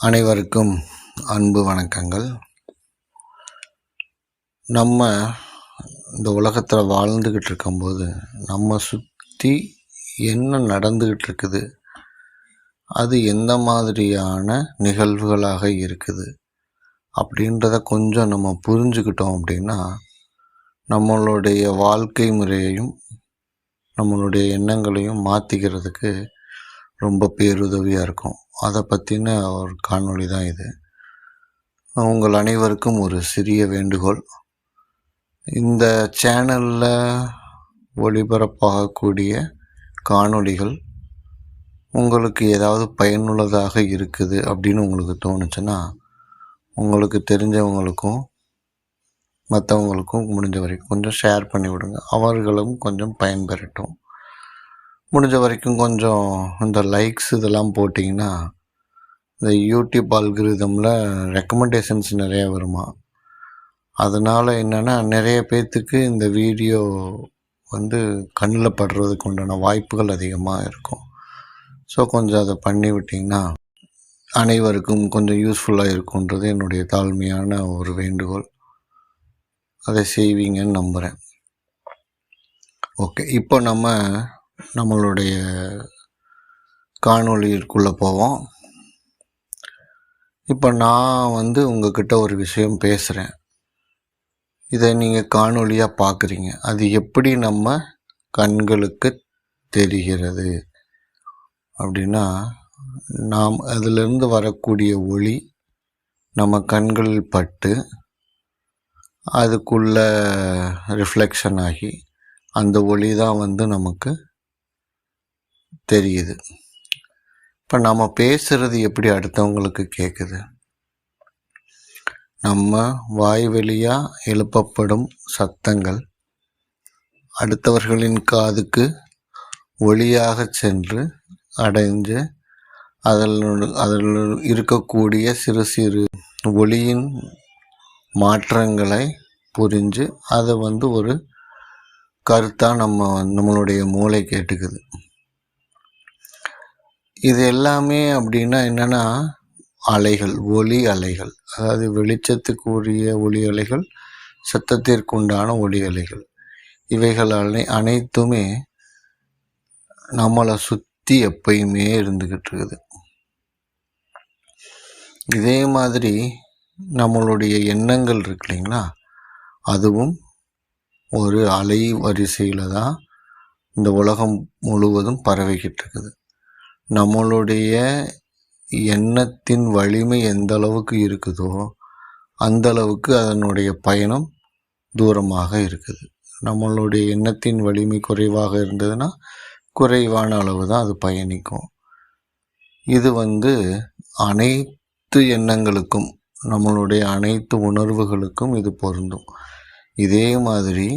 அனைவருக்கும் அன்பு வணக்கங்கள். நம்ம இந்த உலகத்தில் வாழ்ந்துக்கிட்டு இருக்கும்போது நம்ம சுற்றி என்ன நடந்துக்கிட்டு இருக்குது? அது எந்த மாதிரியான நிகழ்வுகளாக இருக்குது? அப்படின்றத கொஞ்சம் நம்ம புரிஞ்சுக்கிட்டோம் அப்படின்னா நம்மளுடைய வாழ்க்கை முறையையும் நம்மளுடைய எண்ணங்களையும் மாற்றிக்கிறதுக்கு ரொம்ப பேருதவியாக இருக்கும். அதை பற்றின ஒரு காணொளி தான் இது. உங்கள் அனைவருக்கும் ஒரு சிறிய வேண்டுகோள். இந்த சேனலில் ஒளிபரப்பாகக்கூடிய காணொளிகள் உங்களுக்கு ஏதாவது பயனுள்ளதாக இருக்குது அப்படின்னு உங்களுக்கு தோணுச்சுன்னா உங்களுக்கு தெரிஞ்சவங்களுக்கும் மற்றவங்களுக்கும் முடிஞ்ச வரைக்கும் கொஞ்சம் ஷேர் பண்ணி விடுங்க அவர்களும் கொஞ்சம் பயன்பெறட்டும். முடிஞ்ச வரைக்கும் கொஞ்சம் இந்த லைக்ஸ் இதெல்லாம் போட்டிங்கன்னா இந்த யூடியூப் அல்கிரிதமில் ரெக்கமெண்டேஷன்ஸ் நிறையா வருமா? அதனால் என்னென்னா நிறைய பேர்த்துக்கு இந்த வீடியோ வந்து கண்ணில் படுறதுக்கு உண்டான வாய்ப்புகள் அதிகமாக இருக்கும். ஸோ கொஞ்சம் அதை பண்ணி விட்டிங்கன்னா அனைவருக்கும் கொஞ்சம் யூஸ்ஃபுல்லாக இருக்குன்றது என்னுடைய தாழ்மையான ஒரு வேண்டுகோள். அதை செய்வீங்கன்னு நம்புகிறேன் ஓகே இப்போ நம்ம நம்மளுடைய காணொளிக்குள்ளே போவோம். இப்போ நான் வந்து உங்ககிட்ட ஒரு விஷயம் பேசுகிறேன் இதை நீங்கள் காணொலியாக பார்க்குறீங்க அது எப்படி நம்ம கண்களுக்கு தெரிகிறது? அப்படின்னா நாம் அதிலிருந்து வரக்கூடிய ஒளி நம்ம கண்களில் பட்டு அதுக்குள்ள ரிஃப்ளெக்ஷன் ஆகி அந்த ஒளி தான் வந்து நமக்கு தெரியுது. இப்போ நம்ம பேசுறது எப்படி அடுத்தவங்களுக்கு கேட்குது நம்ம வாய் வழியாக எழுப்பப்படும் சத்தங்கள் அடுத்தவர்களின் காதுக்கு ஒளியாக சென்று அடைஞ்சு அதில் அதில் இருக்கக்கூடிய சிறு சிறு ஒளியின் மாற்றங்களை புரிஞ்சு அதை வந்து ஒரு கருத்தாக நம்ம நம்மளுடைய மூளை கேட்டுக்குது. இது எல்லாமே அப்படின்னா என்னென்னா அலைகள் ஒளி அலைகள். அதாவது வெளிச்சத்துக்கு உரிய ஒளி அலைகள் சத்தத்திற்குண்டான ஒளி அலைகள். இவைகள் அனை அனைத்துமே நம்மளை சுற்றி எப்பயுமே இருந்துக்கிட்டு இருக்குது. இதே மாதிரி நம்மளுடைய எண்ணங்கள் இருக்கு இல்லைங்களா? அதுவும் ஒரு அலை வரிசையில் தான் இந்த உலகம் முழுவதும் பரவிக்கிட்டு இருக்குது. நம்மளுடைய எண்ணத்தின் வலிமை எந்த அளவுக்கு இருக்குதோ அந்த அளவுக்கு அதனுடைய பயணம் தூரமாக இருக்குது. நம்மளுடைய எண்ணத்தின் வலிமை குறைவாக இருந்ததுன்னா குறைவான அளவு தான் அது பயணிக்கும். இது வந்து அனைத்து எண்ணங்களுக்கும் நம்மளுடைய அனைத்து உணர்வுகளுக்கும் இது பொருந்தும். இதே மாதிரி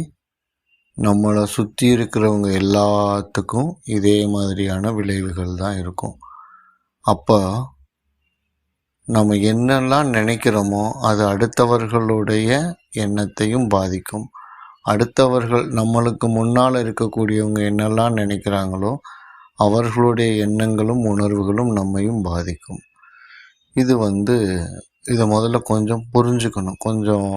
நம்மளை சுற்றி இருக்கிறவங்க எல்லாத்துக்கும் இதே மாதிரியான விளைவுகள் தான் இருக்கும். அப்போ நம்ம என்னெல்லாம் நினைக்கிறோமோ அது அடுத்தவர்களுடைய எண்ணத்தையும் பாதிக்கும். அடுத்தவர்கள் நம்மளுக்கு முன்னால் இருக்கக்கூடியவங்க என்னெல்லாம் நினைக்கிறாங்களோ அவர்களுடைய எண்ணங்களும் உணர்வுகளும் நம்மையும் பாதிக்கும். இது வந்து இதை முதல்ல கொஞ்சம் புரிஞ்சுக்கணும். கொஞ்சம்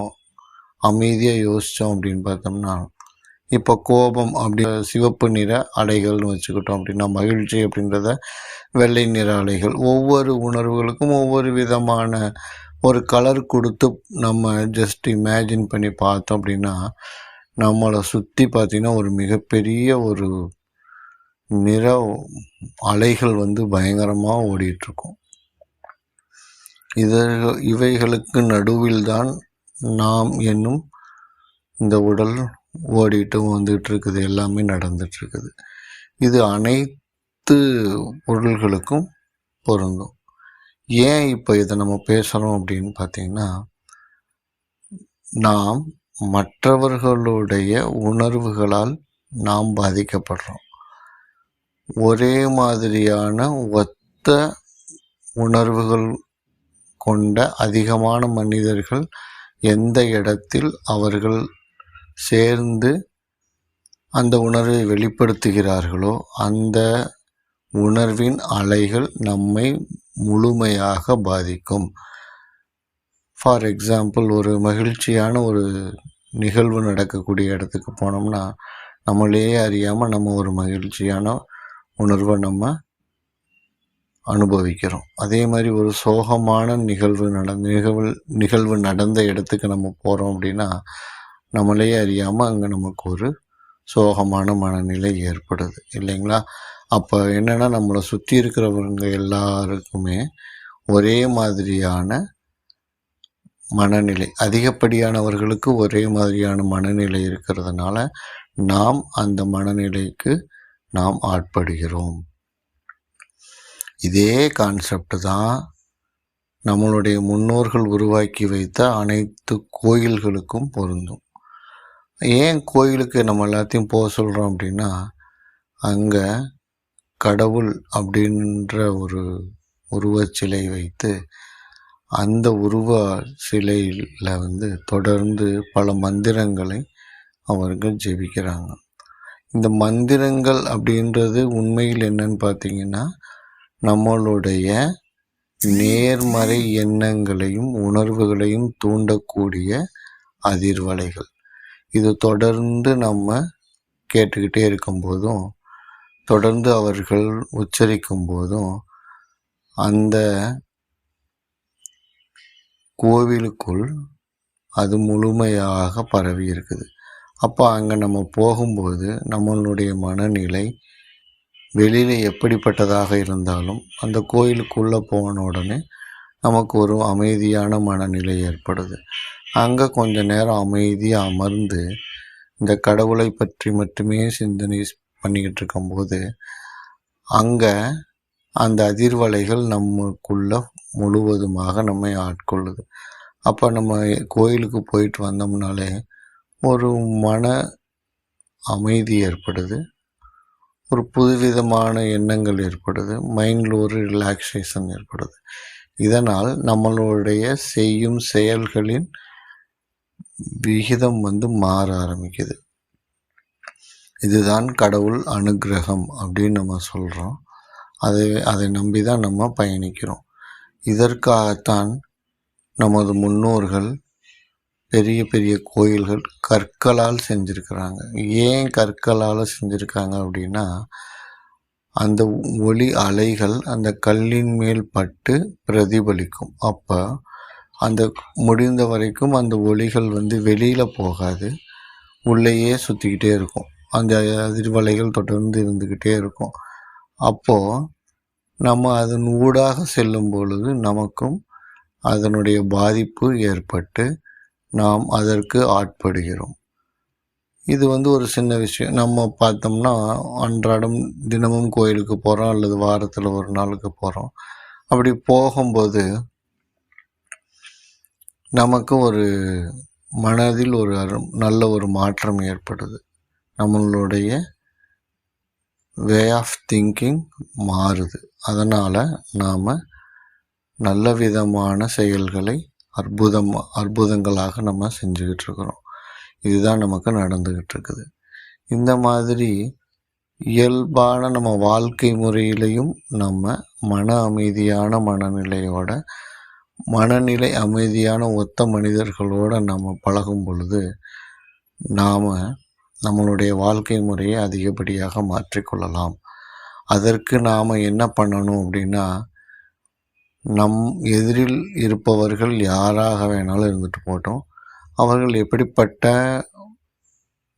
அமைதியாக யோசித்தோம் அப்படின்னு பார்த்தோம்னா இப்போ கோபம் அப்படி சிவப்பு நிற அலைகள்னு வச்சுக்கிட்டோம் அப்படின்னா மகிழ்ச்சி அப்படின்றத வெள்ளை நிற அலைகள். ஒவ்வொரு உணர்வுகளுக்கும் ஒவ்வொரு விதமான ஒரு கலர் கொடுத்து நம்ம ஜஸ்ட் இமேஜின் பண்ணி பார்த்தோம் அப்படின்னா நம்மளை சுற்றி பார்த்திங்கன்னா ஒரு மிகப்பெரிய ஒரு நிற அலைகள் வந்து பயங்கரமாக ஓடிட்டுருக்கும். இது இவைகளுக்கு நடுவில் தான் நாம் என்னும் இந்த உடல் ஓடிட்டும் வந்துட்டு இருக்குது எல்லாமே நடந்துட்டு இருக்குது இது அனைத்து பொருள்களுக்கும் பொருந்தும். ஏன் இப்போ இதை நம்ம பேசுகிறோம் அப்படின்னு பார்த்தீங்கன்னா நாம் மற்றவர்களுடைய உணர்வுகளால் நாம் பாதிக்கப்படுறோம். ஒரே மாதிரியான ஒத்த உணர்வுகள் கொண்ட அதிகமான மனிதர்கள் எந்த இடத்தில் அவர்கள் சேர்ந்து அந்த உணர்வை வெளிப்படுத்துகிறார்களோ அந்த உணர்வின் அலைகள் நம்மை முழுமையாக பாதிக்கும். ஃபார் எக்ஸாம்பிள் ஒரு மகிழ்ச்சியான ஒரு நிகழ்வு நடக்கக்கூடிய இடத்துக்கு போனோம்னா நம்மளே அறியாமல் நம்ம ஒரு மகிழ்ச்சியான உணர்வை நம்ம அனுபவிக்கிறோம். அதே மாதிரி ஒரு சோகமான நிகழ்வு நடந்த நிகழ்வு நிகழ்வு நடந்த இடத்துக்கு நம்ம போகிறோம் அப்படின்னா நம்மளே அறியாமல் அங்கே நமக்கு ஒரு சோகமான மனநிலை ஏற்படுது இல்லைங்களா? அப்போ என்னென்னா நம்மளை சுற்றி இருக்கிறவங்க எல்லாருக்குமே ஒரே மாதிரியான மனநிலை அதிகப்படியானவர்களுக்கு ஒரே மாதிரியான மனநிலை இருக்கிறதுனால நாம் அந்த மனநிலைக்கு நாம் ஆட்படுகிறோம். இதே கான்செப்ட் தான் நம்மளுடைய முன்னோர்கள் உருவாக்கி வைத்த அனைத்து கோயில்களுக்கும் பொருந்தும். ஏன் கோயிலுக்கு நம்ம எல்லாத்தையும் போக சொல்கிறோம் அப்படின்னா அங்கே கடவுள் அப்படின்ற ஒரு உருவச்சிலை வைத்து அந்த உருவ சிலையில் வந்து தொடர்ந்து பல மந்திரங்களை அவர்கள் ஜெபிக்கிறாங்க. இந்த மந்திரங்கள் அப்படின்றது உண்மையில் என்னன்னு பார்த்தீங்கன்னா நம்மளுடைய நேர்மறை எண்ணங்களையும் உணர்வுகளையும் தூண்டக்கூடிய அதிர்வலைகள். இது தொடர்ந்து நம்ம கேட்டுக்கிட்டே இருக்கும்போதும் தொடர்ந்து அவர்கள் உச்சரிக்கும் போதும் அந்த கோவிலுக்குள் அது முழுமையாக பரவி இருக்குது. அப்போ அங்கே நம்ம போகும்போது நம்மளுடைய மனநிலை வெளியில் எப்படிப்பட்டதாக இருந்தாலும் அந்த கோயிலுக்குள்ளே போன உடனே நமக்கு ஒரு அமைதியான மனநிலை ஏற்படுது. அங்கே கொஞ்ச நேரம் அமைதியாக அமர்ந்து இந்த கடவுளை பற்றி மட்டுமே சிந்தனை பண்ணிக்கிட்டு இருக்கும்போது அங்கே அந்த அதிர்வலைகள் நமக்குள்ள முழுவதுமாக நம்மை ஆட்கொள்ளுது. அப்போ நம்ம கோயிலுக்கு போயிட்டு வந்தோம்னாலே ஒரு மன அமைதி ஏற்படுது. ஒரு புதுவிதமான எண்ணங்கள் ஏற்படுது. மைண்டில் ஒரு ரிலாக்ஸேஷன் ஏற்படுது. இதனால் நம்மளுடைய செய்யும் செயல்களின் விகிதம் வந்து மாற ஆரம்பிக்குது. இதுதான் கடவுள் அனுகிரகம் அப்படின்னு நம்ம சொல்கிறோம் அதை அதை நம்பி தான் நம்ம பயணிக்கிறோம். இதற்காகத்தான் நமது முன்னோர்கள் பெரிய பெரிய கோயில்கள் கற்களால் செஞ்சுருக்கிறாங்க. ஏன் கற்களால் செஞ்சுருக்காங்க அப்படின்னா அந்த ஒளி அலைகள் அந்த கல்லின் மேல் பட்டு பிரதிபலிக்கும். அப்போ அந்த முடிந்த வரைக்கும் அந்த ஒளிகள் வந்து வெளியில் போகாது. உள்ளேயே சுற்றிக்கிட்டே இருக்கும். அந்த அதிர்வலைகள் தொடர்ந்து இருந்துக்கிட்டே இருக்கும். அப்போது நம்ம அதன் ஊடாக செல்லும் பொழுது நமக்கும் அதனுடைய பாதிப்பு ஏற்பட்டு நாம் அதற்கு ஆட்படுகிறோம். இது வந்து ஒரு சின்ன விஷயம். நம்ம பார்த்தோம்னா அன்றாடம் தினமும் கோயிலுக்கு போகிறோம் அல்லது வாரத்தில் ஒரு நாளுக்கு போகிறோம் அப்படி போகும்போது நமக்கு ஒரு மனதில் ஒரு அரு- நல்ல ஒரு மாற்றம் ஏற்படுது. நம்மளுடைய வே ஆஃப் திங்கிங் மாறுது. அதனால் நாம் நல்ல விதமான செயல்களை அற்புதம் அற்புதங்களாக நம்ம செஞ்சுக்கிட்டு இருக்கிறோம். இதுதான் நமக்கு நடந்துக்கிட்டு இருக்குது. இந்த மாதிரி இயல்பான நம்ம வாழ்க்கை முறையிலையும் நம்ம மன அமைதியான மனநிலையோட மனநிலை அமைதியான ஒத்த மனிதர்களோட நம்ம பழகும் பொழுது நாம் நம்மளுடைய வாழ்க்கை முறையை அதிகப்படியாக மாற்றிக்கொள்ளலாம் அதற்கு நாம் என்ன பண்ணணும் அப்படின்னா நம் எதிரில் இருப்பவர்கள் யாராக வேணாலும் இருந்துட்டு போட்டோம் அவர்கள் எப்படிப்பட்ட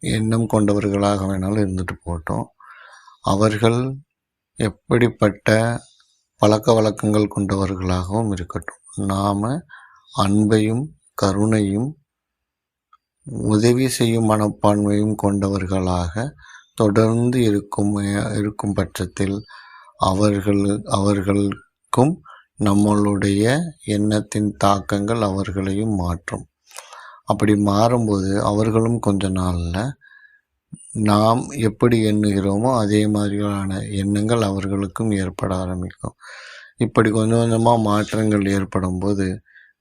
எண்ணம் கொண்டவர்களாக வேணாலும் இருந்துட்டு போட்டோம் அவர்கள் எப்படிப்பட்ட பழக்க வழக்கங்கள் கொண்டவர்களாகவும் இருக்கட்டும். நாம் அன்பையும் கருணையும் உதவி செய்யும் மனப்பான்மையும் கொண்டவர்களாக தொடர்ந்து இருக்கும் இருக்கும் பட்சத்தில் அவர்கள் அவர்களுக்கும் நம்மளுடைய எண்ணத்தின் தாக்கங்கள் அவர்களையும் மாற்றும். அப்படி மாறும்போது அவர்களும் கொஞ்ச நாளில் நாம் எப்படி எண்ணுகிறோமோ அதே மாதிரியான எண்ணங்கள் அவர்களுக்கும் ஏற்பட ஆரம்பிக்கும். இப்படி கொஞ்சம் கொஞ்சமாக மாற்றங்கள் ஏற்படும் போது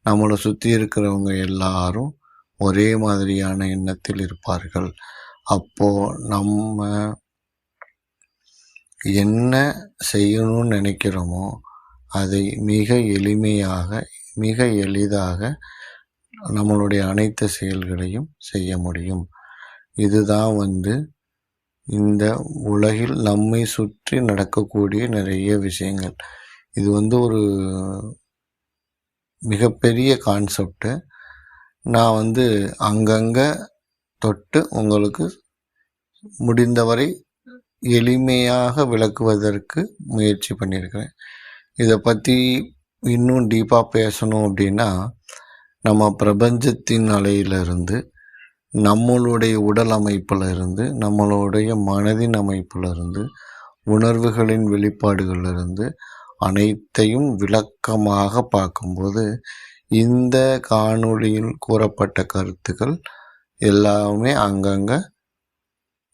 நம்மளை சுற்றி இருக்கிறவங்க எல்லாரும் ஒரே மாதிரியான எண்ணத்தில் இருப்பார்கள். அப்போது நம்ம என்ன செய்யணும்னு நினைக்கிறோமோ அதை மிக எளிமையாக மிக எளிதாக நம்மளுடைய அனைத்து செயல்களையும் செய்ய முடியும். இதுதான் வந்து இந்த உலகில் நம்மை சுற்றி நடக்கக்கூடிய நிறைய விஷயங்கள். இது வந்து ஒரு மிகப்பெரிய கான்செப்டு நான் வந்து அங்கங்கே தொட்டு உங்களுக்கு முடிந்தவரை எளிமையாக விளக்குவதற்கு முயற்சி பண்ணியிருக்கிறேன். இதை பற்றி இன்னும் டீப்பாக பேசணும் அப்படின்னா நம்ம பிரபஞ்சத்தின் அலையிலிருந்து நம்மளுடைய உடல் அமைப்பில் இருந்து நம்மளுடைய மனதின் அமைப்பில் இருந்து உணர்வுகளின் வெளிப்பாடுகளிலிருந்து அனைத்தையும் விளக்கமாக பார்க்கும்போது இந்த காணொளியில் கூறப்பட்ட கருத்துக்கள் எல்லாமே அங்கங்கே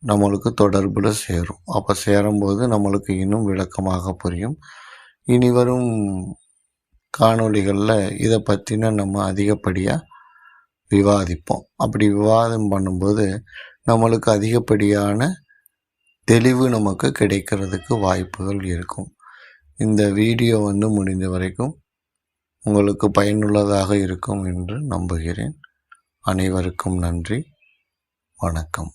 நம்மளுக்கு தொடர்பில் சேரும். அப்போ சேரும்போது நம்மளுக்கு இன்னும் விளக்கமாக புரியும். இனி வரும் காணொளிகளில் இதை பற்றின நம்ம அதிகப்படியாக விவாதிப்போம். அப்படி விவாதம் பண்ணும்போது நம்மளுக்கு அதிகப்படியான தெளிவு நமக்கு கிடைக்கிறதுக்கு வாய்ப்புகள் இருக்கும். இந்த வீடியோ வந்து முடிந்த வரைக்கும் உங்களுக்கு பயனுள்ளதாக இருக்கும் என்று நம்புகிறேன். அனைவருக்கும் நன்றி. வணக்கம்.